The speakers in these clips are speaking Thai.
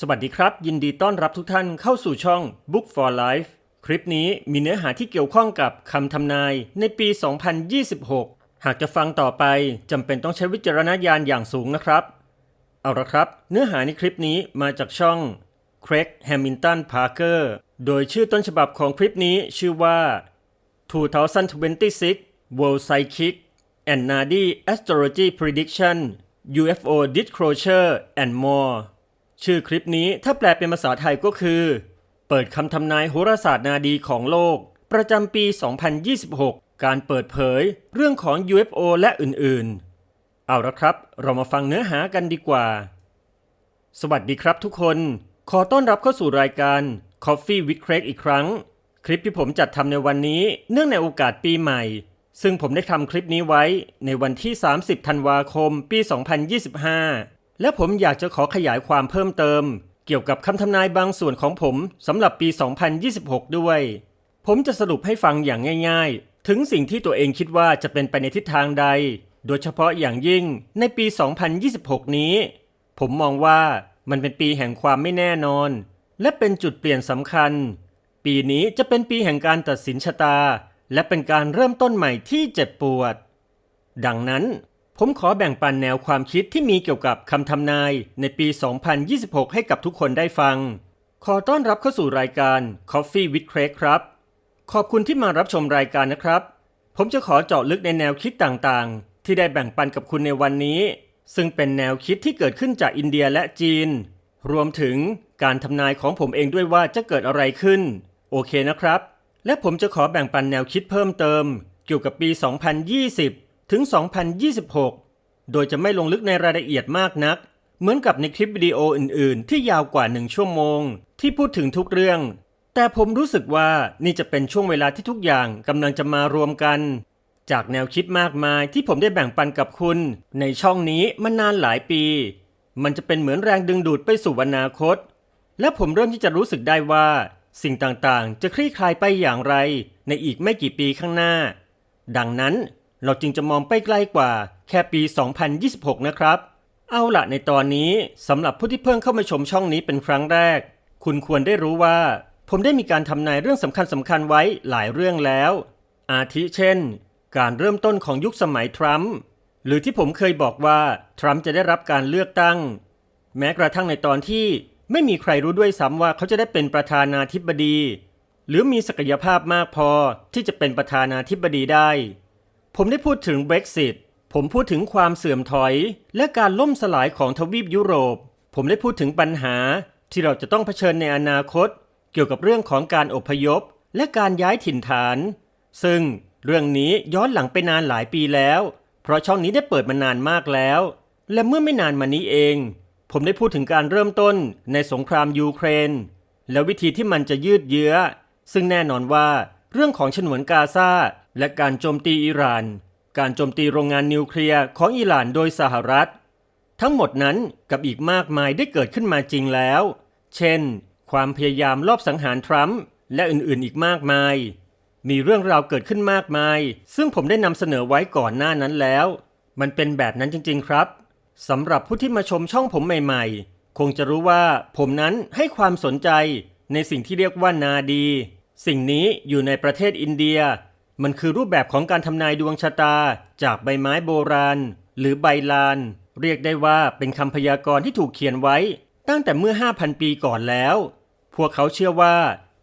สวัสดีครับ ยินดีต้อนรับทุกท่านเข้าสู่ช่อง Book for Life คลิปนี้มีเนื้อหาที่เกี่ยวข้องกับคำทำนายในปี 2026 หากจะฟังต่อไปจำเป็นต้องใช้วิจารณญาณอย่างสูงนะครับ เอาละครับ เนื้อหาในคลิปนี้มาจากช่อง Craig Hamilton Parker โดยชื่อต้นฉบับของคลิปนี้ชื่อว่า 2026 World Psychic and Nadi Astrology Prediction UFO Disclosure and more ชื่อคลิปนี้ถ้าแปลเป็นภาษาไทยก็คือ เปิดคำทำนายโหราศาสตร์นาดีของโลก ประจำปี 2026 การเปิดเผย เรื่องของ UFO และอื่นๆ เอาละครับ เรามาฟังเนื้อหากันดีกว่า สวัสดีครับทุกคน ขอต้อนรับเข้าสู่รายการ Coffee with Craig อีกครั้ง คลิปที่ผมจัดทำในวันนี้ เนื่องในโอกาสปีใหม่ ซึ่งผมได้ทำคลิปนี้ไว้ในวันที่ 30 ธันวาคม ปี 2025 และผมอยากจะขอขยายความเพิ่มเติม เกี่ยวกับคำทำนายบางส่วนของผมสำหรับปี 2026 ด้วย ผมจะสรุปให้ฟังอย่างง่ายๆ ถึงสิ่งที่ตัวเองคิดว่าจะเป็นไปในทิศทางใด โดยเฉพาะอย่างยิ่งในปี 2026 นี้ ผมมองว่ามันเป็นปีแห่งความไม่แน่นอน และเป็นจุดเปลี่ยนสำคัญ ปีนี้จะเป็นปีแห่งการตัดสินชะตา และเป็นการเริ่มต้นใหม่ที่เจ็บปวด ดังนั้น ผมขอแบ่งปันแนวความคิดที่มีเกี่ยวกับคำทำนายในปี 2026 ให้กับทุกคนได้ฟัง ขอต้อนรับเข้าสู่รายการ Coffee with Craig ครับ ขอบคุณที่มารับชมรายการนะครับ ผมจะขอเจาะลึกในแนวคิดต่างๆ ที่ได้แบ่งปันกับคุณในวันนี้ ซึ่งเป็นแนวคิดที่เกิดขึ้นจากอินเดียและจีน รวมถึงการทำนายของผมเองด้วยว่าจะเกิดอะไรขึ้น โอเคนะครับ และผมจะขอแบ่งปันแนวคิดเพิ่มเติม เกี่ยวกับปี 2020 ถึง 2026 โดยจะไม่ลงลึกในรายละเอียดมากนัก เหมือนกับในคลิปวิดีโออื่น ๆ ที่ยาวกว่าหนึ่งชั่วโมง ที่พูดถึงทุกเรื่อง แต่ผมรู้สึกว่านี่จะเป็นช่วงเวลาที่ทุกอย่างกำลังจะมารวมกัน จากแนวคิดมากมายที่ผมได้แบ่งปันกับคุณ ในช่องนี้มานานหลายปี มันจะเป็นเหมือนแรงดึงดูดไปสู่อนาคต และผมเริ่มที่จะรู้สึกได้ว่า สิ่งต่าง ๆ จะคลี่คลายไปอย่างไร ในอีกไม่กี่ปีข้างหน้า ดังนั้น เราจึงจะมองไปไกลกว่าแค่ปี 2026 นะครับ เอาละในตอนนี้สำหรับผู้ที่เพิ่งเข้ามาชมช่องนี้เป็นครั้งแรก คุณควรได้รู้ว่า ผมได้มีการทำนายเรื่องสำคัญสำคัญๆไว้หลายเรื่องแล้ว อาทิเช่น การเริ่มต้นของยุคสมัยทรัมป์หรือที่ผมเคยบอกว่าทรัมป์จะได้รับการเลือกตั้ง แม้กระทั่งในตอนที่ไม่มีใครรู้ด้วยซ้ำว่าเขาจะได้เป็นประธานาธิบดี หรือมีศักยภาพมากพอที่จะเป็นประธานาธิบดีได้ ผมได้พูดถึง Brexit ผมพูดถึงความเสื่อมถอย และการล่มสลายของทวีปยุโรป ผมได้พูดถึงปัญหาที่เราจะต้องเผชิญในอนาคต เกี่ยวกับเรื่องของการอพยพ และการย้ายถิ่นฐาน ซึ่งเรื่องนี้ย้อนหลังไปนานหลายปีแล้ว เพราะช่องนี้ได้เปิดมานานมากแล้ว และเมื่อไม่นานมานี้เอง ผมได้พูดถึงการเริ่มต้นในสงครามยูเครน และวิธีที่มันจะยืดเยื้อ ซึ่งแน่นอนว่าเรื่องของฉนวนกาซา และการโจมตีอิหร่าน การโจมตีโรงงานนิวเคลียร์ของอิหร่านโดยสหรัฐ ทั้งหมดนั้นกับอีกมากมายได้เกิดขึ้นมาจริงแล้ว เช่น ความพยายามลอบสังหารทรัมป์และอื่นๆอีกมากมาย มีเรื่องราวเกิดขึ้นมากมาย ซึ่งผมได้นำเสนอไว้ก่อนหน้านั้นแล้ว มันเป็นแบบนั้นจริง ๆ ครับสำหรับผู้ที่มาชมช่องผมใหม่ ๆ คงจะรู้ว่าผมนั้นให้ความสนใจในสิ่งที่เรียกว่านาดี สิ่งนี้อยู่ในประเทศอินเดีย มันคือรูปแบบของการทำนายดวงชะตา จากใบไม้โบราณ หรือใบลาน เรียกได้ว่าเป็นคำพยากรณ์ที่ถูกเขียนไว้ ตั้งแต่เมื่อ 5,000 ปีก่อนแล้ว พวกเขาเชื่อว่า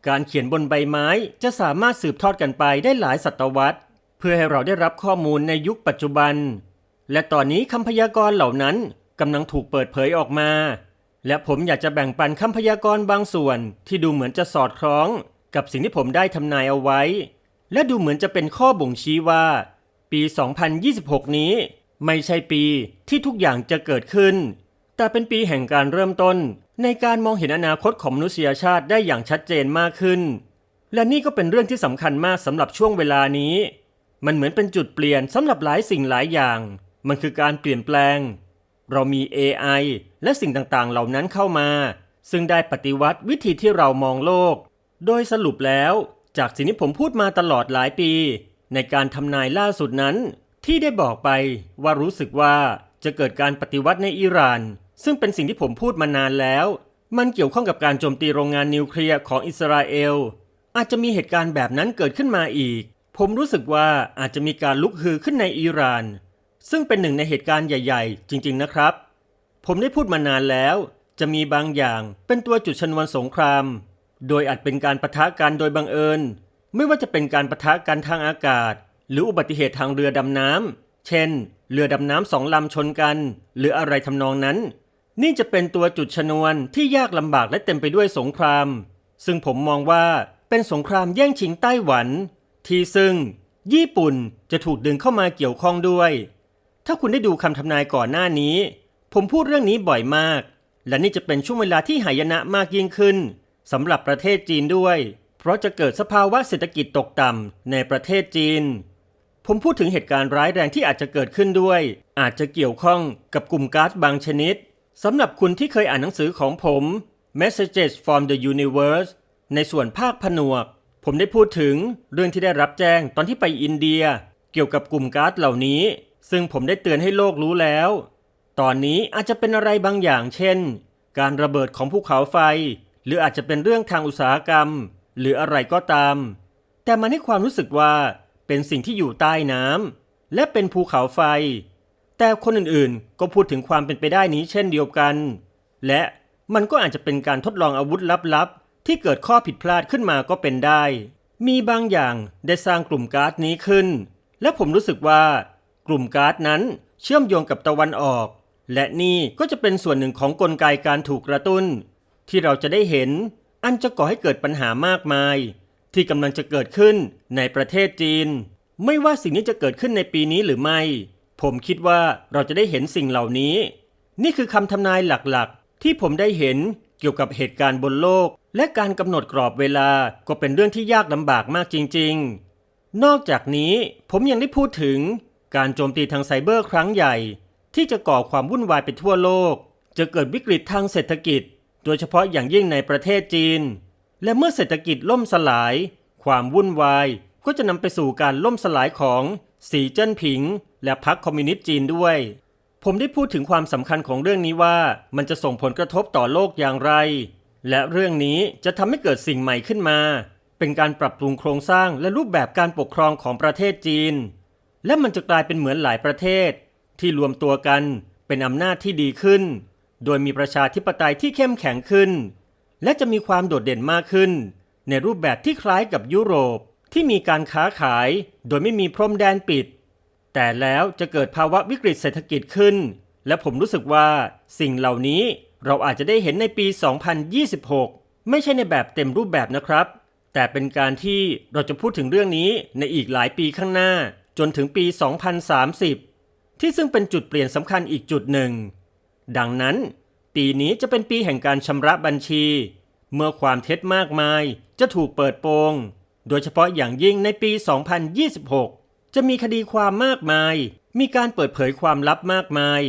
การเขียนบนใบไม้จะสามารถสืบทอดกันไปได้หลายศตวรรษ เพื่อให้เราได้รับข้อมูลในยุคปัจจุบัน และตอนนี้คำพยากรณ์เหล่านั้นกำลังถูกเปิดเผยออกมา และผมอยากจะแบ่งปันคำพยากรณ์บางส่วนที่ดูเหมือนจะสอดคล้อง กับสิ่งที่ผมได้ทำนายเอาไว้ และดูเหมือนจะเป็นข้อบ่งชี้ว่า ปี 2026 นี้ ไม่ใช่ปีที่ทุกอย่างจะเกิดขึ้น แต่เป็นปีแห่งการเริ่มต้น ในการมองเห็นอนาคตของมนุษยชาติได้อย่างชัดเจนมากขึ้น และนี่ก็เป็นเรื่องที่สำคัญมากสำหรับช่วงเวลานี้ มันเหมือนเป็นจุดเปลี่ยนสำหรับหลายสิ่งหลายอย่าง มันคือการเปลี่ยนแปลง เรามี AI และสิ่งต่างๆ เหล่านั้นเข้ามา ซึ่งได้ปฏิวัติวิธีที่เรามองโลก โดยสรุปแล้ว จากสิ่งที่ผมพูดมาตลอดหลายปี ในการทำนายล่าสุดนั้น ที่ได้บอกไปว่ารู้สึกว่าจะเกิดการปฏิวัติในอิหร่าน ซึ่งเป็นสิ่งที่ผมพูดมานานแล้ว มันเกี่ยวข้องกับการโจมตีโรงงานนิวเคลียร์ของอิสราเอล อาจจะมีเหตุการณ์แบบนั้นเกิดขึ้นมาอีก ผมรู้สึกว่าอาจจะมีการลุกฮือขึ้นในอิหร่าน ซึ่งเป็นหนึ่งในเหตุการณ์ใหญ่ ๆ จริง ๆ นะครับ ผมได้พูดมานานแล้ว จะมีบางอย่างเป็นตัวจุดชนวนสงคราม โดยอาจเป็นการปะทะกันโดยบังเอิญ ไม่ว่าจะเป็นการปะทะกันทางอากาศ หรืออุบัติเหตุทางเรือดำน้ำ เช่น เรือดำน้ำสองลำชนกัน หรืออะไรทำนองนั้น นี่จะเป็นตัวจุดชนวนที่ยากลำบากและเต็มไปด้วยสงคราม ซึ่งผมมองว่าเป็นสงครามแย่งชิงไต้หวัน ที่ซึ่ง ญี่ปุ่นจะถูกดึงเข้ามาเกี่ยวข้องด้วย ถ้าคุณได้ดูคำทำนายก่อนหน้านี้ ผมพูดเรื่องนี้บ่อยมาก และนี่จะเป็นช่วงเวลาที่หายนะมากยิ่งขึ้น สำหรับประเทศจีนด้วย เพราะจะเกิดสภาวะเศรษฐกิจตกต่ำในประเทศจีน ผมพูดถึงเหตุการณ์ร้ายแรงที่อาจจะเกิดขึ้นด้วย อาจจะเกี่ยวข้องกับกลุ่มก๊าซบางชนิดสำหรับคุณที่เคยอ่านหนังสือของผม Messages from the Universe ในส่วนภาคผนวก ผมได้พูดถึงเรื่องที่ได้รับแจ้งตอนที่ไปอินเดีย เกี่ยวกับกลุ่มก๊าซเหล่านี้ ซึ่งผมได้เตือนให้โลกรู้แล้ว ตอนนี้อาจจะเป็นอะไรบางอย่าง เช่น การระเบิดของภูเขาไฟ หรืออาจจะเป็นเรื่องทางอุตสาหกรรม หรืออะไรก็ตาม แต่มันให้ความรู้สึกว่าเป็นสิ่งที่อยู่ใต้น้ำและเป็นภูเขาไฟ แต่คนอื่นๆ ก็พูดถึงความเป็นไปได้นี้เช่นเดียวกัน และมันก็อาจจะเป็นการทดลองอาวุธลับๆ ที่เกิดข้อผิดพลาดขึ้นมาก็เป็นได้ มีบางอย่างได้สร้างกลุ่มก๊าซนี้ขึ้น และผมรู้สึกว่ากลุ่มก๊าซนั้นเชื่อมโยงกับตะวันออก และนี่ก็จะเป็นส่วนหนึ่งของกลไกการถูกกระตุ้น ที่เราจะได้เห็นอันจะก่อให้เกิดปัญหามากมาย ที่กำลังจะเกิดขึ้นในประเทศจีน ไม่ว่าสิ่งนี้จะเกิดขึ้นในปีนี้หรือไม่ ผมคิดว่าเราจะได้เห็นสิ่งเหล่านี้ นี่คือคำทำนายหลักๆ ที่ผมได้เห็นเกี่ยวกับเหตุการณ์บนโลก และการกำหนดกรอบเวลาก็เป็นเรื่องที่ยากลำบากมากจริง ๆ นอกจากนี้ผมยังได้พูดถึงการโจมตีทางไซเบอร์ครั้งใหญ่ ที่จะก่อความวุ่นวายไปทั่วโลก จะเกิดวิกฤตทางเศรษฐกิจ โดยเฉพาะอย่างยิ่งในประเทศจีน และเมื่อเศรษฐกิจล่มสลาย ความวุ่นวายก็จะนำไปสู่การล่มสลายของสีเจิ้นผิง และพรรคคอมมิวนิสต์จีนด้วย ผมได้พูดถึงความสำคัญของเรื่องนี้ว่ามันจะส่งผลกระทบต่อโลกอย่างไร และเรื่องนี้จะทำให้เกิดสิ่งใหม่ขึ้นมา เป็นการปรับปรุงโครงสร้างและรูปแบบการปกครองของประเทศจีน และมันจะกลายเป็นเหมือนหลายประเทศ ที่รวมตัวกันเป็นอำนาจที่ดีขึ้น โดยมีประชาธิปไตยที่เข้มแข็งขึ้น และจะมีความโดดเด่นมากขึ้น ในรูปแบบที่คล้ายกับยุโรปที่มีการค้าขายโดยไม่มีพรมแดนปิด แต่แล้วจะเกิดภาวะวิกฤตเศรษฐกิจขึ้น และผมรู้สึกว่าสิ่งเหล่านี้เราอาจจะได้เห็นในปี 2026 ไม่ใช่ในแบบเต็มรูปแบบนะครับ แต่เป็นการที่เราจะพูดถึงเรื่องนี้ในอีกหลายปีข้างหน้าจนถึงปี 2030 ที่ซึ่งเป็นจุดเปลี่ยนสำคัญอีกจุดหนึ่ง ดังนั้น ปีนี้จะเป็นปีแห่งการชำระบัญชี เมื่อความเท็จมากมายจะถูกเปิดโปง โดยเฉพาะอย่างยิ่งในปี 2026 จะมีคดีความมากมาย มีการเปิดเผยความลับมากมาย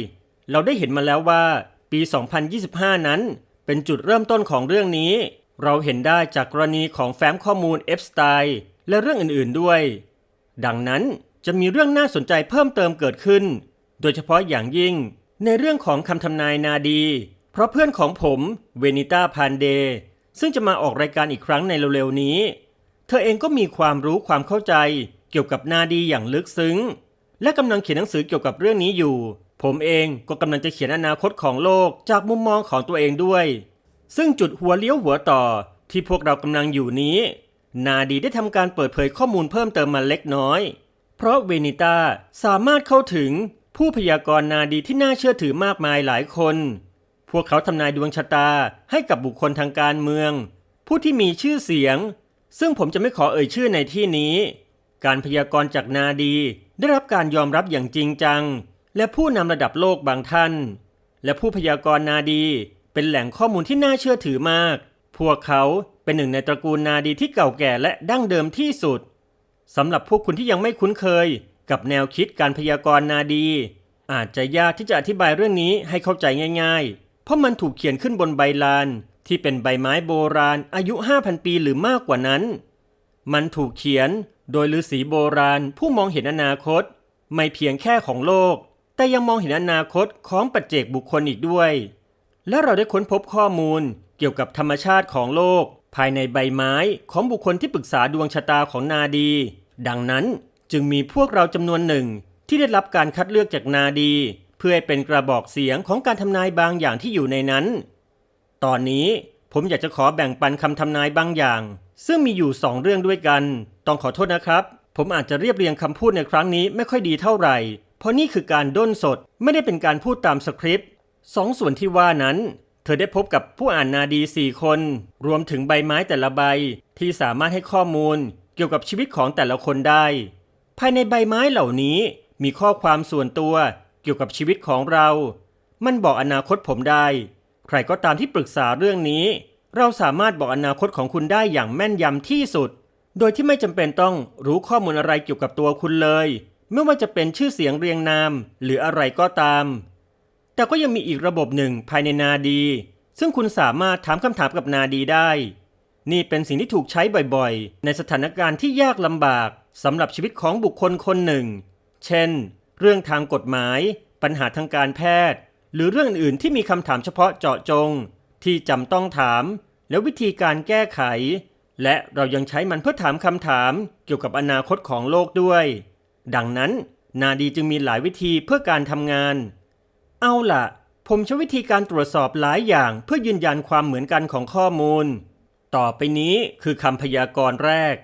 เราได้เห็นมาแล้วว่าปี 2025 นั้น เป็นจุดเริ่มต้นของเรื่องนี้ เราเห็นได้จากกรณีของแฟ้มข้อมูลเอฟสไตล์และเรื่องอื่นๆด้วย ดังนั้นจะมีเรื่องน่าสนใจเพิ่มเติมเกิดขึ้น โดยเฉพาะอย่างยิ่ง ในเรื่องของคำทำนายนาดี เพราะเพื่อนของผมเวนิต้าพานเด ซึ่งจะมาออกรายการอีกครั้งในเร็วๆนี้ เธอเองก็มีความรู้ความเข้าใจเกี่ยวกับนาดีอย่างลึกซึ้ง และกำลังเขียนหนังสือเกี่ยวกับเรื่องนี้อยู่ ผมเองก็กำลังจะเขียนอนาคตของโลกจากมุมมองของตัวเองด้วย ซึ่งจุดหัวเลี้ยวหัวต่อที่พวกเรากำลังอยู่นี้ นาดีได้ทำการเปิดเผยข้อมูลเพิ่มเติมมาเล็กน้อย เพราะเวนิต้าสามารถเข้าถึง ผู้พยากรณ์นาดีที่น่าเชื่อถือมากมายหลายคน พวกเขาทำนายดวงชะตาให้กับบุคคลทางการเมือง ผู้ที่มีชื่อเสียง ซึ่งผมจะไม่ขอเอ่ยชื่อในที่นี้ การพยากรณ์จากนาดีได้รับการยอมรับอย่างจริงจัง และผู้นำระดับโลกบางท่าน และผู้พยากรณ์นาดีเป็นแหล่งข้อมูลที่น่าเชื่อถือมาก พวกเขาเป็นหนึ่งในตระกูลนาดีที่เก่าแก่และดั้งเดิมที่สุดสำหรับพวกคุณที่ยังไม่คุ้นเคย กับแนวคิดการพยากรณ์นาดี อาจจะยากที่จะอธิบายเรื่องนี้ให้เข้าใจง่าย ๆ เพราะมันถูกเขียนขึ้นบนใบลาน ที่เป็นใบไม้โบราณอายุ 5,000 ปีหรือมากกว่านั้น มันถูกเขียนโดยฤาษีโบราณผู้มองเห็นอนาคต ไม่เพียงแค่ของโลก แต่ยังมองเห็นอนาคตของปัจเจกบุคคลอีกด้วย และเราได้ค้นพบข้อมูลเกี่ยวกับธรรมชาติของโลก ภายในใบไม้ของบุคคลที่ปรึกษาดวงชะตาของนาดี ดังนั้น จึงมีพวกเราจำนวนหนึ่งที่ได้รับการคัดเลือกจากนาดี เพื่อให้เป็นกระบอกเสียงของการทำนายบางอย่างที่อยู่ในนั้น ตอนนี้ผมอยากจะขอแบ่งปันคำทำนายบางอย่าง ซึ่งมีอยู่สองเรื่องด้วยกัน ต้องขอโทษนะครับ ผมอาจจะเรียบเรียงคำพูดในครั้งนี้ไม่ค่อยดีเท่าไหร่ เพราะนี่คือการด้นสดไม่ได้เป็นการพูดตามสคริปต์สองส่วนที่ว่านั้น เธอได้พบกับผู้อ่านนาดีสี่คน รวมถึงใบไม้แต่ละใบที่สามารถให้ข้อมูลเกี่ยวกับชีวิตของแต่ละคนได้ ภายในใบไม้เหล่านี้มีข้อความส่วนตัวเกี่ยวกับชีวิตของเรา มันบอกอนาคตผมได้ ใครก็ตามที่ปรึกษาเรื่องนี้ เราสามารถบอกอนาคตของคุณได้อย่างแม่นยำที่สุด โดยที่ไม่จำเป็นต้องรู้ข้อมูลอะไรเกี่ยวกับตัวคุณเลย ไม่ว่าจะเป็นชื่อเสียงเรียงนาม หรืออะไรก็ตาม แต่ก็ยังมีอีกระบบหนึ่งภายในนาดี ซึ่งคุณสามารถถามคำถามกับนาดีได้ นี่เป็นสิ่งที่ถูกใช้บ่อยๆ ในสถานการณ์ที่ยากลำบาก สำหรับชีวิตของบุคคลคนหนึ่ง เช่น เรื่องทางกฎหมาย ปัญหาทางการแพทย์ หรือเรื่องอื่นที่มีคำถามเฉพาะเจาะจง ที่จำต้องถาม แล้ววิธีการแก้ไข และเรายังใช้มันเพื่อถามคำถามเกี่ยวกับอนาคตของโลกด้วย ดังนั้น นาดีจึงมีหลายวิธีเพื่อการทำงาน เอาล่ะ ผมใช้วิธีการตรวจสอบหลายอย่างเพื่อยืนยันความเหมือนกันของข้อมูล ต่อไปนี้คือคำพยากรณ์แรก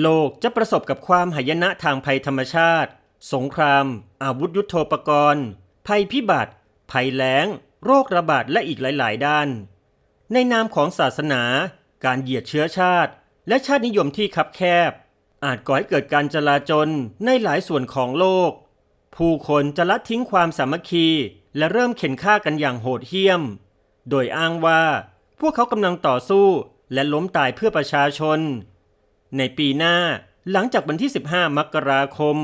โลกจะประสบกับความหายนะทางภัยธรรมชาติ สงคราม อาวุธยุโทโธปกรณ์ ภัยพิบัติ ภัยแล้ง โรคระบาดและอีกหลาย ๆ ด้าน ในนามของศาสนา การเหยียดเชื้อชาติ และชาตินิยมที่คับแคบ อาจก่อให้เกิดการจลาจลในหลายส่วนของโลก ผู้คนจะละทิ้งความสามัคคี และเริ่มเข็นฆ่ากันอย่างโหดเหี้ยม โดยอ้างว่า พวกเขากำลังต่อสู้และล้มตายเพื่อประชาชน ในปีหน้าหลังจากวันที่ 15 มกราคม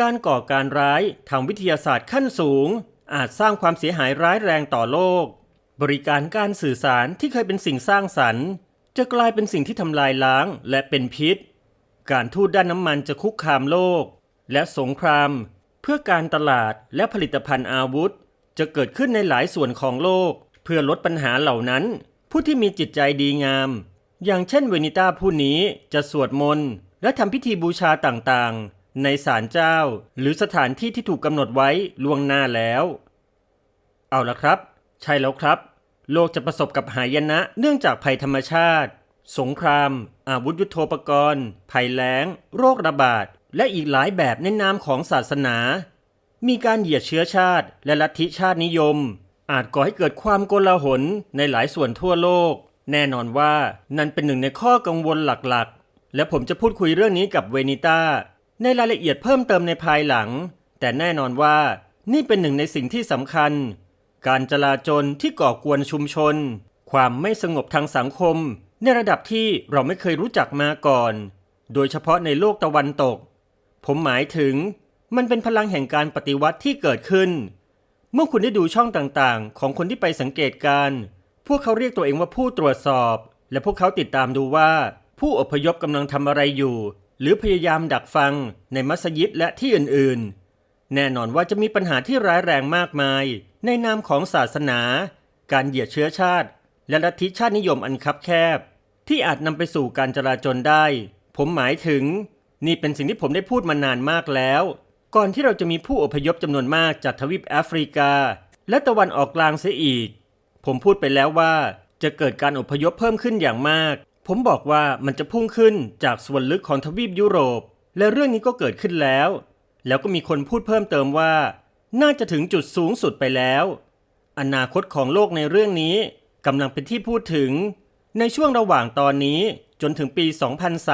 การก่อการร้ายทางวิทยาศาสตร์ขั้นสูง อาจสร้างความเสียหายร้ายแรงต่อโลก บริการการสื่อสารที่เคยเป็นสิ่งสร้างสรรค์ จะกลายเป็นสิ่งที่ทำลายล้างและเป็นพิษ การทูตด้านน้ำมันจะคุกคามโลก และสงคราม เพื่อการตลาดและผลิตภัณฑ์อาวุธ จะเกิดขึ้นในหลายส่วนของโลก เพื่อลดปัญหาเหล่านั้น ผู้ที่มีจิตใจดีงาม อย่างเช่นเวนิต้าผู้นี้จะสวดมนต์ และทำพิธีบูชาต่างๆ ในศาลเจ้า หรือสถานที่ที่ถูกกำหนดไว้ล่วงหน้าแล้ว เอาละครับ ใช่แล้วครับ โลกจะประสบกับหายนะเนื่องจากภัยธรรมชาติ สงคราม อาวุธยุโทโธปกรณ์ ภัยแล้ง โรคระบาด และอีกหลายแบบในนามของศาสนา มีการเหยียดเชื้อชาติ และลัทธิชาตินิยม อาจก่อให้เกิดความโกลาหลในหลายส่วนทั่วโลก แน่นอนว่านั่นเป็นหนึ่งในข้อกังวลหลักๆ และผมจะพูดคุยเรื่องนี้กับเวนิต้าในรายละเอียดเพิ่มเติมในภายหลัง แต่แน่นอนว่านี่เป็นหนึ่งในสิ่งที่สำคัญ การจลาจลที่ก่อกวนชุมชน ความไม่สงบทางสังคม ในระดับที่เราไม่เคยรู้จักมาก่อน โดยเฉพาะในโลกตะวันตก ผมหมายถึงมันเป็นพลังแห่งการปฏิวัติที่เกิดขึ้น เมื่อคุณได้ดูช่องต่างๆ ของคนที่ไปสังเกตการณ์ วกเขาเรียกตัวเองว่าผู้ตรวจสอบ และพวกเขาติดตามดูว่า ผู้อพยพกำลังทำอะไรอยู่ หรือพยายามดักฟังในมัสยิดและที่อื่นๆ แน่นอนว่าจะมีปัญหาที่ร้ายแรงมากมาย ในนามของศาสนา การเหยียดเชื้อชาติ และลัทธิชาตินิยมอันคับแคบ ที่อาจนำไปสู่การจลาจลได้ ผมหมายถึง นี่เป็นสิ่งที่ผมได้พูดมานานมากแล้ว ก่อนที่เราจะมีผู้อพยพจำนวนมากจากทวีปแอฟริกา และตะวันออกกลางเสียอีก ผมพูดไปแล้วว่าจะเกิดการอพยพเพิ่มขึ้นอย่างมาก ผมบอกว่ามันจะพุ่งขึ้นจากส่วนลึกของทวีปยุโรป และเรื่องนี้ก็เกิดขึ้นแล้ว แล้วก็มีคนพูดเพิ่มเติมว่า น่าจะถึงจุดสูงสุดไปแล้ว อนาคตของโลกในเรื่องนี้กำลังเป็นที่พูดถึง ในช่วงระหว่างตอนนี้จนถึงปี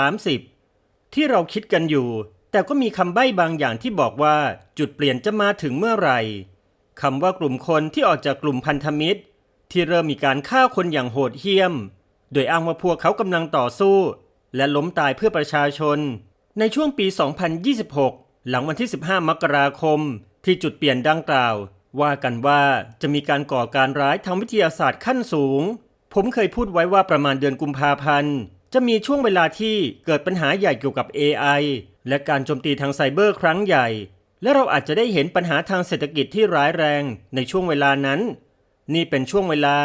2030 ที่เราคิดกันอยู่ แต่ก็มีคำใบ้บางอย่างที่บอกว่าจุดเปลี่ยนจะมาถึงเมื่อไหร่คำว่ากลุ่มคนที่ออกจากกลุ่มพันธมิตร ที่เริ่มมีการฆ่าคนอย่างโหดเหี้ยม โดยอ้างว่าพวกเขากำลังต่อสู้ และล้มตายเพื่อประชาชน ในช่วงปี 2026 หลังวันที่ 15 มกราคม ที่จุดเปลี่ยนดังกล่าว ว่ากันว่าจะมีการก่อการร้ายทางวิทยาศาสตร์ขั้นสูง ผมเคยพูดไว้ว่าประมาณเดือนกุมภาพันธ์ จะมีช่วงเวลาที่เกิดปัญหาใหญ่เกี่ยวกับ AI และการโจมตีทางไซเบอร์ครั้งใหญ่และเราอาจจะได้เห็นปัญหาทางเศรษฐกิจที่ร้ายแรงในช่วงเวลานั้น นี่เป็นช่วงเวลา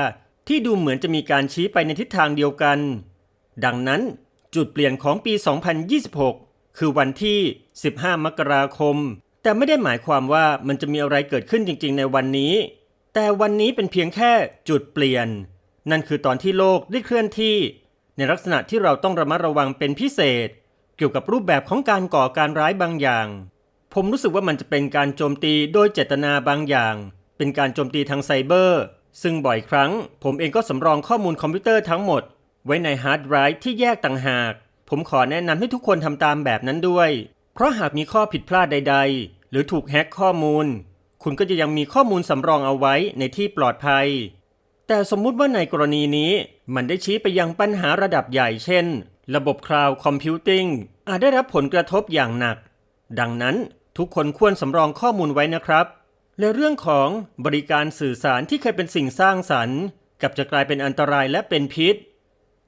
ที่ดูเหมือนจะมีการชี้ไปในทิศทางเดียวกัน ดังนั้นจุดเปลี่ยนของปี 2026 คือวันที่ 15 มกราคม แต่ไม่ได้หมายความว่ามันจะมีอะไรเกิดขึ้นจริง ๆ ในวันนี้ แต่วันนี้เป็นเพียงแค่จุดเปลี่ยน นั่นคือตอนที่โลกได้เคลื่อนที่ ในลักษณะที่เราต้องระมัดระวังเป็นพิเศษ เกี่ยวกับรูปแบบของการก่อการร้ายบางอย่าง ผมรู้สึกว่ามันจะเป็นการโจมตีโดยเจตนาบางอย่าง เป็นการโจมตีทางไซเบอร์ ซึ่งบ่อยครั้ง ผมเองก็สำรองข้อมูลคอมพิวเตอร์ทั้งหมด ไว้ในฮาร์ดไดรฟ์ที่แยกต่างหาก ผมขอแนะนำให้ทุกคนทำตามแบบนั้นด้วย เพราะหากมีข้อผิดพลาดใด ๆ หรือถูกแฮ็กข้อมูล คุณก็จะยังมีข้อมูลสำรองเอาไว้ในที่ปลอดภัย แต่สมมุติว่าในกรณีนี้ มันได้ชี้ไปยังปัญหาระดับใหญ่เช่น ระบบคลาวด์คอมพิวติ้งอาจได้รับผลกระทบอย่างหนัก ดังนั้นทุกคนควรสำรองข้อมูลไว้นะครับ และเรื่องของบริการสื่อสารที่เคยเป็นสิ่งสร้างสรรค์กับจะกลายเป็นอันตรายและเป็นพิษ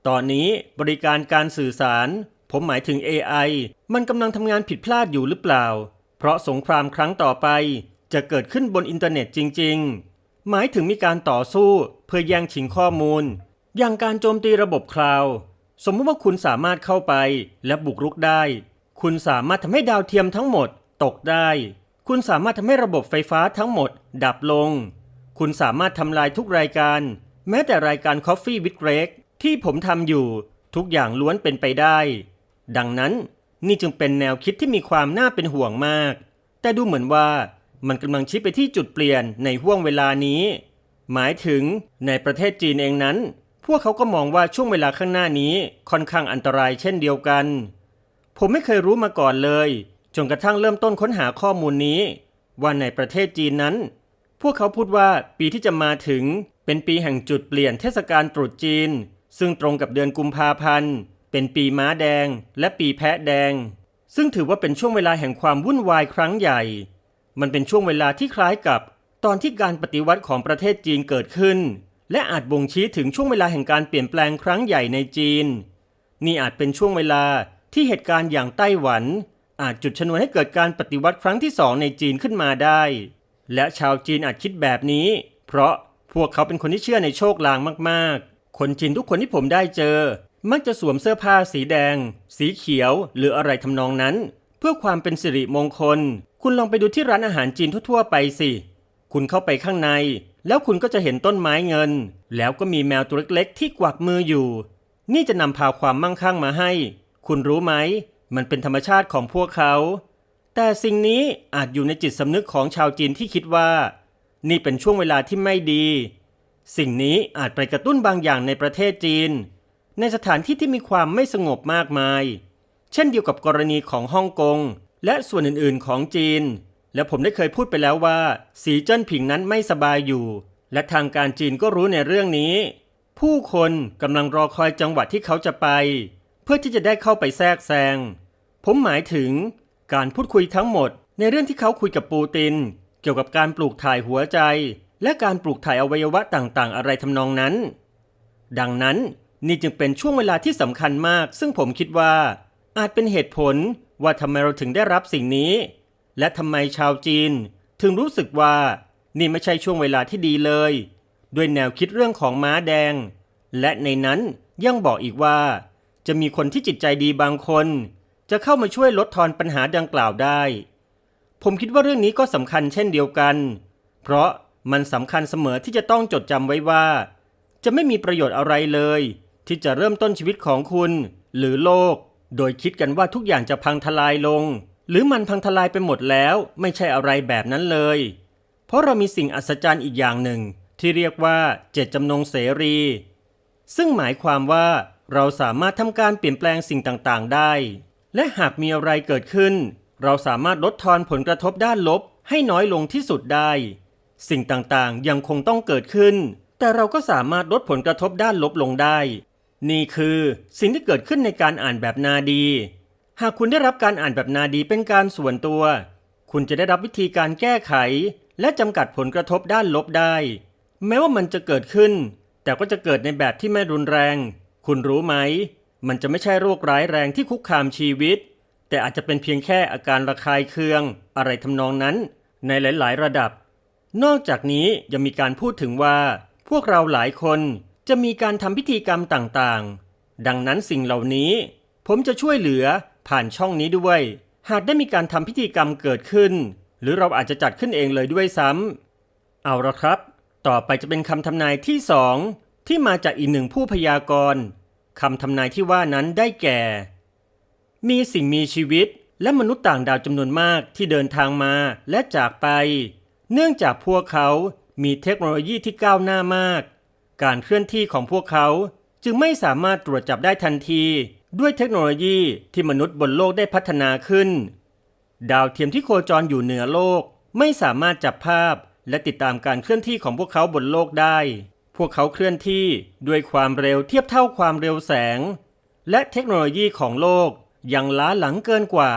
ตอนนี้บริการการสื่อสาร ผมหมายถึง AI มันกำลังทำงานผิดพลาดอยู่หรือเปล่า เพราะสงครามครั้งต่อไป จะเกิดขึ้นบนอินเทอร์เน็ตจริง ๆ หมายถึงมีการต่อสู้เพื่อแย่งชิงข้อมูล อย่างการโจมตีระบบคลาวสมมติว่าคุณสามารถเข้าไปและบุกรุกได้ คุณสามารถทำให้ดาวเทียมทั้งหมดตกได้ คุณสามารถทำให้ระบบไฟฟ้าทั้งหมด ดับลง คุณสามารถทำลายทุกรายการ แม้แต่รายการ Coffee with Greg ที่ผมทำอยู่ทุกอย่างล้วนเป็นไปได้ ดังนั้นนี่จึงเป็นแนวคิดที่มีความน่าเป็นห่วงมาก แต่ดูเหมือนว่ามันกำลังชี้ไปที่จุดเปลี่ยนในห่วงเวลานี้ หมายถึงในประเทศจีนเองนั้น พวกเขาก็มองว่าช่วงเวลาข้างหน้านี้ค่อนข้างอันตรายเช่นเดียวกัน ผมไม่เคยรู้มาก่อนเลย จนกระทั่งเริ่มต้นค้นหาข้อมูลนี้ ว่าในประเทศจีนนั้น พวกเขาพูดว่าปีที่จะมาถึงเป็นปีแห่งจุดเปลี่ยนเทศกาลตรุษจีน ซึ่งตรงกับเดือนกุมภาพันธ์ เป็นปีม้าแดง และปีแพะแดง ซึ่งถือว่าเป็นช่วงเวลาแห่งความวุ่นวายครั้งใหญ่ มันเป็นช่วงเวลาที่คล้ายกับ ตอนที่การปฏิวัติของประเทศจีนเกิดขึ้น และอาจบ่งชี้ถึงช่วงเวลาแห่งการเปลี่ยนแปลงครั้งใหญ่ในจีน นี่อาจเป็นช่วงเวลาที่เหตุการณ์อย่างไต้หวัน อาจจุดชนวนให้เกิดการปฏิวัติครั้งที่สองในจีนขึ้นมาได้ และชาวจีนอาจคิดแบบนี้ เพราะพวกเขาเป็นคนที่เชื่อในโชคลางมากๆ คนจีนทุกคนที่ผมได้เจอ มักจะสวมเสื้อผ้าสีแดง สีเขียว หรืออะไรทำนองนั้น เพื่อความเป็นสิริมงคล คุณลองไปดูที่ร้านอาหารจีนทั่วๆ ไปสิ คุณเข้าไปข้างใน แล้วคุณก็จะเห็นต้นไม้เงิน แล้วก็มีแมวตัวเล็กๆ ที่กวักมืออยู่ นี่จะนำพาความมั่งคั่งมาให้ คุณรู้ไหม มันเป็นธรรมชาติของพวกเขา แต่สิ่งนี้อาจอยู่ในจิตสำนึกของชาวจีนที่คิดว่า นี่เป็นช่วงเวลาที่ไม่ดี สิ่งนี้อาจไปกระตุ้นบางอย่างในประเทศจีน ในสถานที่ที่มีความไม่สงบมากมาย เช่นเดียวกับกรณีของฮ่องกงและส่วนอื่นๆของจีน และผมได้เคยพูดไปแล้วว่า สีเจิ้นผิงนั้นไม่สบายอยู่ และทางการจีนก็รู้ในเรื่องนี้ ผู้คนกำลังรอคอยจังหวะที่เขาจะไป เพื่อที่จะได้เข้าไปแทรกแซง ผมหมายถึงการพูดคุยทั้งหมด ในเรื่องที่เขาคุยกับปูติน เกี่ยวกับการปลูกถ่ายหัวใจ และการปลูกถ่ายอวัยวะต่างๆ อะไรทำนองนั้น ดังนั้นนี่จึงเป็นช่วงเวลาที่สำคัญมาก ซึ่งผมคิดว่า อาจเป็นเหตุผลว่าทำไมเราถึงได้รับสิ่งนี้ และทำไมชาวจีน ถึงรู้สึกว่านี่ไม่ใช่ช่วงเวลาที่ดีเลย ด้วยแนวคิดเรื่องของม้าแดง และในนั้นยังบอกอีกว่า จะมีคนที่จิตใจดีบางคน จะเข้ามาช่วยลดทอนปัญหาดังกล่าวได้ ผมคิดว่าเรื่องนี้ก็สำคัญเช่นเดียวกัน เพราะมันสำคัญเสมอที่จะต้องจดจำไว้ว่า จะไม่มีประโยชน์อะไรเลย ที่จะเริ่มต้นชีวิตของคุณ หรือโลก โดยคิดกันว่าทุกอย่างจะพังทลายลง หรือมันพังทลายไปหมดแล้วไม่ใช่อะไรแบบนั้นเลย เพราะเรามีสิ่งอัศจรรย์อีกอย่างหนึ่ง ที่เรียกว่าเจตจำนงเสรี ซึ่งหมายความว่า เราสามารถทำการเปลี่ยนแปลงสิ่งต่างๆ ได้ และหากมีอะไรเกิดขึ้น เราสามารถลดทอนผลกระทบด้านลบให้น้อยลงที่สุดได้ สิ่งต่างๆ ยังคงต้องเกิดขึ้น แต่เราก็สามารถลดผลกระทบด้านลบลงได้ นี่คือสิ่งที่เกิดขึ้นในการอ่านแบบนาดี หากคุณได้รับการอ่านแบบนาดีเป็นการส่วนตัว คุณจะได้รับวิธีการแก้ไข และจำกัดผลกระทบด้านลบได้ แม้ว่ามันจะเกิดขึ้น แต่ก็จะเกิดในแบบที่ไม่รุนแรง คุณรู้ไหม มันจะไม่ใช่โรคร้ายแรงที่คุกคามชีวิต แต่อาจจะเป็นเพียงแค่อาการระคายเคือง อะไรทำนองนั้น ในหลาย ๆ ระดับ นอกจากนี้ยังมีการพูดถึงว่า พวกเราหลายคนจะมีการทำพิธีกรรมต่าง ๆ ดังนั้นสิ่งเหล่านี้ ผมจะช่วยเหลือผ่านช่องนี้ด้วย หากได้มีการทำพิธีกรรมเกิดขึ้น หรือเราอาจจะจัดขึ้นเองเลยด้วยซ้ำเอาละครับ ต่อไปจะเป็นคำทำนายที่สอง ที่มาจากอีกหนึ่งผู้พยากรณ์คำทำนายที่ว่านั้นได้แก่ มีสิ่งมีชีวิตและมนุษย์ต่างดาวจำนวนมากที่เดินทางมาและจากไป เนื่องจากพวกเขามีเทคโนโลยีที่ก้าวหน้ามาก การเคลื่อนที่ของพวกเขาจึงไม่สามารถตรวจจับได้ทันที ด้วยเทคโนโลยีที่มนุษย์บนโลกได้พัฒนาขึ้น ดาวเทียมที่โคจรอยู่เหนือโลก ไม่สามารถจับภาพและติดตามการเคลื่อนที่ของพวกเขาบนโลกได้ พวกเขาเคลื่อนที่ด้วยความเร็วเทียบเท่าความเร็วแสง และเทคโนโลยีของโลกยังล้าหลังเกินกว่า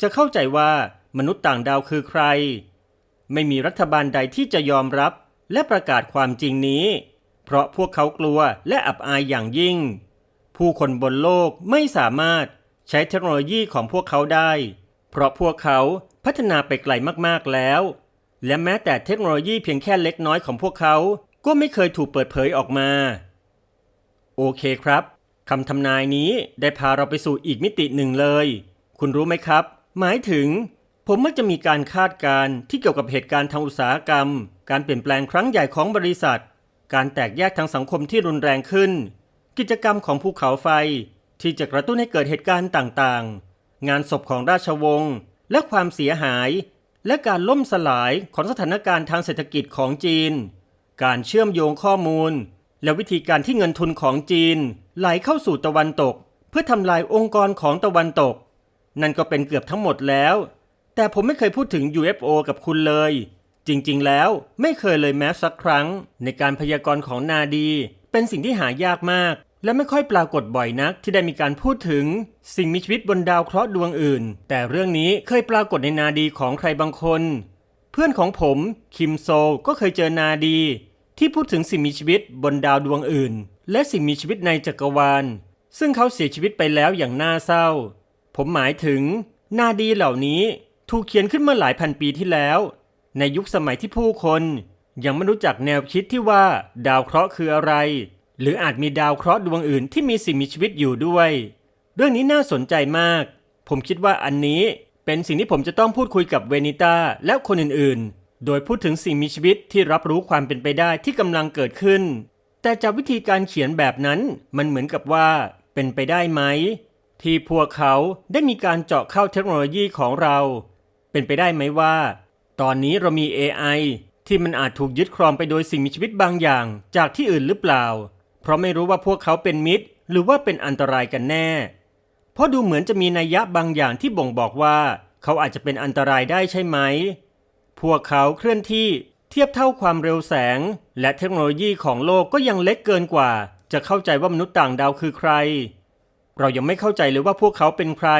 จะเข้าใจว่ามนุษย์ต่างดาวคือใคร ไม่มีรัฐบาลใดที่จะยอมรับและประกาศความจริงนี้ เพราะพวกเขากลัวและอับอายอย่างยิ่ง ผู้คนบนโลกไม่สามารถใช้เทคโนโลยีของพวกเขาได้ เพราะพวกเขาพัฒนาไปไกลมากๆแล้ว และแม้แต่เทคโนโลยีเพียงแค่เล็กน้อยของพวกเขา ก็ไม่เคยถูกเปิดเผยออกมา โอเคครับคำทำนายนี้ได้พาเราไปสู่อีกมิติหนึ่งเลย คุณรู้ไหมครับ หมายถึง ผมมักจะมีการคาดการณ์ที่เกี่ยวกับเหตุการณ์ทางอุตสาหกรรม การเปลี่ยนแปลงครั้งใหญ่ของบริษัท การแตกแยกทางสังคมที่รุนแรงขึ้น กิจกรรมของภูเขาไฟ ที่จะกระตุ้นให้เกิดเหตุการณ์ต่างๆ งานศพของราชวงศ์และความเสียหาย และการล่มสลายของสถานการณ์ทางเศรษฐกิจของจีน การเชื่อมโยงข้อมูล และวิธีการที่เงินทุนของจีน ไหลเข้าสู่ตะวันตก เพื่อทำลายองค์กรของตะวันตก นั่นก็เป็นเกือบทั้งหมดแล้ว แต่ผมไม่เคยพูดถึง UFO กับคุณเลย จริงๆ แล้วไม่เคยเลยแม้สักครั้ง ในการพยากรณ์ของนาดี เป็นสิ่งที่หายากมาก และไม่ค่อยปรากฏบ่อยนัก ที่ได้มีการพูดถึง สิ่งมีชีวิตบนดาวเคราะห์ดวงอื่น แต่เรื่องนี้เคยปรากฏในนาดีของใครบางคน เพื่อนของผมคิมโซก็เคยเจอนาดี ที่พูดถึงสิ่งมีชีวิตบนดาวดวงอื่น และสิ่งมีชีวิตในจักรวาล ซึ่งเขาเสียชีวิตไปแล้วอย่างน่าเศร้า ผมหมายถึง นาดีเหล่านี้ถูกเขียนขึ้นเมื่อหลายพันปีที่แล้ว ในยุคสมัยที่ผู้คน ยังไม่รู้จักแนวคิดที่ว่าดาวเคราะห์คืออะไร หรืออาจมีดาวเคราะห์ดวงอื่นที่มีสิ่งมีชีวิตอยู่ด้วย เรื่องนี้น่าสนใจมาก ผมคิดว่าอันนี้เป็นสิ่งที่ผมจะต้องพูดคุยกับเวนิต้าและคนอื่นๆ โดยพูดถึงสิ่งมีชีวิตที่รับรู้ความเป็นไปได้ที่กำลังเกิดขึ้น แต่จากวิธีการเขียนแบบนั้นมันเหมือนกับว่าเป็นไปได้ไหม ที่พวกเขาได้มีการเจาะเข้าเทคโนโลยีของเรา เป็นไปได้ไหมว่า ตอนนี้เรามี AI ที่มันอาจถูกยึดครองไปโดยสิ่งมีชีวิตบางอย่างจากที่อื่นหรือเปล่า เพราะไม่รู้ว่าพวกเขาเป็นมิตร หรือว่าเป็นอันตรายกันแน่ เพราะดูเหมือนจะมีนัยยะบางอย่างที่บ่งบอกว่า เขาอาจจะเป็นอันตรายได้ใช่ไหม พวกเขาเคลื่อนที่เทียบเท่าความเร็วแสง และเทคโนโลยีของโลกก็ยังเล็กเกินกว่า จะเข้าใจว่ามนุษย์ต่างดาวคือใคร เรายังไม่เข้าใจเลยว่าพวกเขาเป็นใคร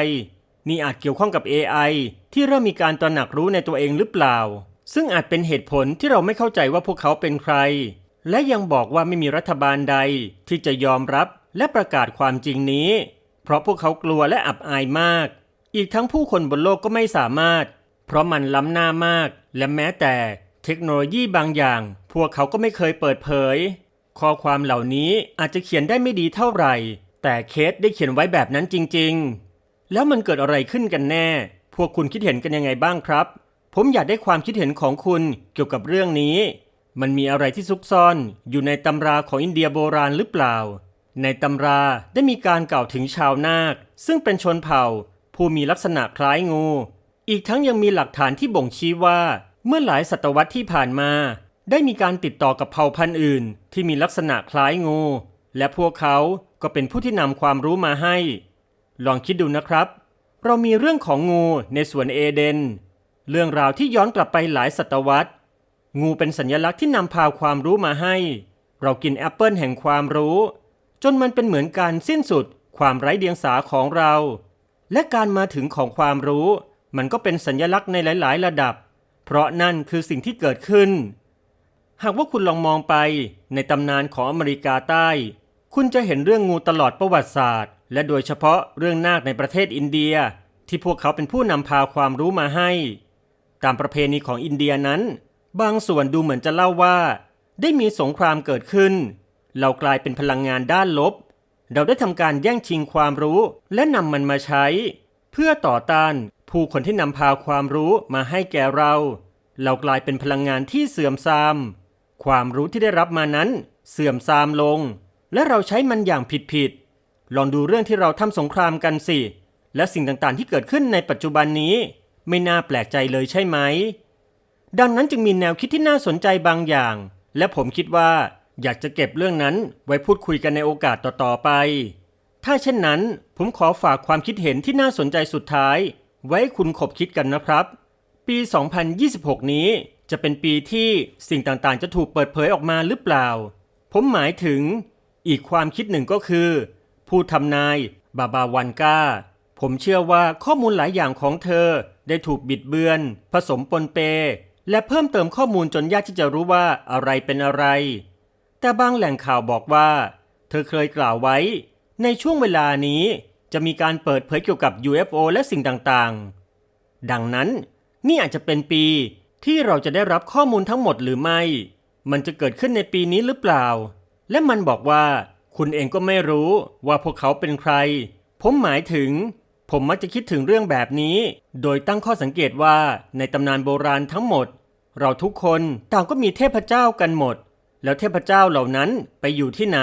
นี่อาจเกี่ยวข้องกับ AI ที่เริ่มมีการตระหนักรู้ในตัวเองหรือเปล่า ซึ่งอาจเป็นเหตุผลที่เราไม่เข้าใจว่าพวกเขาเป็นใคร และยังบอกว่าไม่มีรัฐบาลใดที่จะยอมรับและประกาศความจริงนี้ เพราะพวกเขากลัวและอับอายมาก อีกทั้งผู้คนบนโลกก็ไม่สามารถ เพราะมันล้ำหน้ามาก และแม้แต่เทคโนโลยีบางอย่าง พวกเขาก็ไม่เคยเปิดเผย ข้อความเหล่านี้อาจจะเขียนได้ไม่ดีเท่าไหร่ แต่เคสได้เขียนไว้แบบนั้นจริง ๆ แล้วมันเกิดอะไรขึ้นกันแน่ พวกคุณคิดเห็นกันยังไงบ้างครับ ผมอยากได้ความคิดเห็นของคุณเกี่ยวกับเรื่องนี้ มันมีอะไรที่ซุกซ่อน อยู่ในตำราของอินเดียโบราณหรือเปล่า ในตำราได้มีการกล่าวถึงชาวนาค ซึ่งเป็นชนเผ่า ผู้มีลักษณะคล้ายงู อีกทั้งยังมีหลักฐานที่บ่งชี้ว่า เมื่อหลายศตวรรษที่ผ่านมา ได้มีการติดต่อกับเผ่าพันธุ์อื่น ที่มีลักษณะคล้ายงู และพวกเขาก็เป็นผู้ที่นำความรู้มาให้ ลองคิดดูนะครับ เรามีเรื่องของงูในสวนเอเดน เรื่องราวที่ย้อนกลับไปหลายศตวรรษ งูเป็นสัญลักษณ์ที่นำพาความรู้มาให้ เรากินแอปเปิลแห่งความรู้ จนมันเป็นเหมือนการสิ้นสุดความไร้เดียงสาของเรา และการมาถึงของความรู้ มันก็เป็นสัญลักษณ์ในหลาย ๆ ระดับ เพราะนั่นคือสิ่งที่เกิดขึ้น หากว่าคุณลองมองไปในตำนานของอเมริกาใต้ คุณจะเห็นเรื่องงูตลอดประวัติศาสตร์ และโดยเฉพาะเรื่องนาคในประเทศอินเดีย ที่พวกเขาเป็นผู้นำพาความรู้มาให้ ตามประเพณีของอินเดียนั้น บางส่วนดูเหมือนจะเล่าว่า ได้มีสงครามเกิดขึ้น เรากลายเป็นพลังงานด้านลบ เราได้ทำการแย่งชิงความรู้และนำมันมาใช้ เพื่อต่อต้าน ผู้คนที่นำพาความรู้มาให้แก่เรา เรากลายเป็นพลังงานที่เสื่อมทราม ความรู้ที่ได้รับมานั้น เสื่อมทรามลง และเราใช้มันอย่างผิดๆลองดูเรื่องที่เราทำสงครามกันสิ และสิ่งต่างๆที่เกิดขึ้นในปัจจุบันนี้ ไม่น่าแปลกใจเลยใช่ไหม ดังนั้นจึงมีแนวคิดที่น่าสนใจบางอย่าง และผมคิดว่าอยากจะเก็บเรื่องนั้นไว้พูดคุยกันในโอกาสต่อๆไป ถ้าเช่นนั้น ผมขอฝากความคิดเห็นที่น่าสนใจสุดท้าย ไว้คุณขบคิดกันนะครับ ปี 2026 นี้จะเป็นปีที่สิ่งต่างๆ จะถูกเปิดเผยออกมาหรือเปล่า ผมหมายถึงอีกความคิดหนึ่งก็คือ ผู้ทำนายบาบาวันกาผมเชื่อว่าข้อมูลหลายอย่างของเธอได้ถูกบิดเบือน ผสมปนเป และเพิ่มเติมข้อมูลจนยากที่จะรู้ว่าอะไรเป็นอะไร แต่บางแหล่งข่าวบอกว่า เธอเคยกล่าวไว้ ในช่วงเวลานี้ จะมีการเปิดเผยเกี่ยวกับ UFO และสิ่งต่างๆ ดังนั้นนี่อาจจะเป็นปีที่เราจะได้รับข้อมูลทั้งหมดหรือไม่ มันจะเกิดขึ้นในปีนี้หรือเปล่า และมันบอกว่า คุณเองก็ไม่รู้ว่าพวกเขาเป็นใคร ผมหมายถึง ผมมักจะคิดถึงเรื่องแบบนี้ โดยตั้งข้อสังเกตว่าในตำนานโบราณทั้งหมด เราทุกคนต่างก็มีเทพเจ้ากันหมด แล้วเทพเจ้าเหล่านั้นไปอยู่ที่ไหน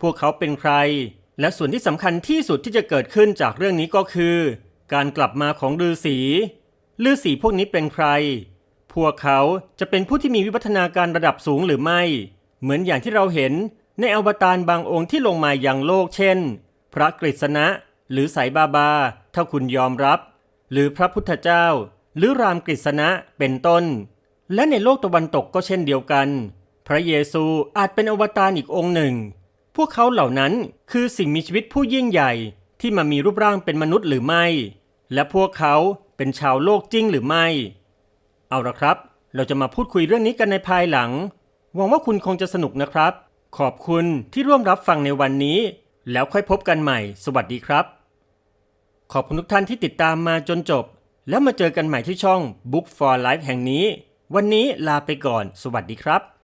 พวกเขาเป็นใคร และส่วนที่สำคัญที่สุดที่จะเกิดขึ้นจากเรื่องนี้ก็คือ การกลับมาของฤาษีฤาษีพวกนี้เป็นใคร พวกเขาจะเป็นผู้ที่มีวิวัฒนาการระดับสูงหรือไม่ เหมือนอย่างที่เราเห็นในอวตารบางองค์ที่ลงมาอยังโลกเช่น พระกฤษณะ หรือสายบาบา ถ้าคุณยอมรับ หรือพระพุทธเจ้า หรือรามกฤษณะเป็นต้น และในโลกตะวันตกก็เช่นเดียวกัน พระเยซูอาจเป็นอวตารอีกองค์หนึ่ง พวกเขาเหล่านั้นคือสิ่งมีชีวิตผู้ยิ่งใหญ่ที่มามีรูปร่างเป็นมนุษย์หรือไม่ และพวกเขาเป็นชาวโลกจริงหรือไม่ เอาละครับ เราจะมาพูดคุยเรื่องนี้กันในภายหลัง หวังว่าคุณคงจะสนุกนะครับ ขอบคุณที่ร่วมรับฟังในวันนี้ แล้วค่อยพบกันใหม่ สวัสดีครับ ขอบคุณทุกท่านที่ติดตามมาจนจบ แล้วมาเจอกันใหม่ที่ช่อง Book for Life แห่งนี้ วันนี้ลาไปก่อน สวัสดีครับ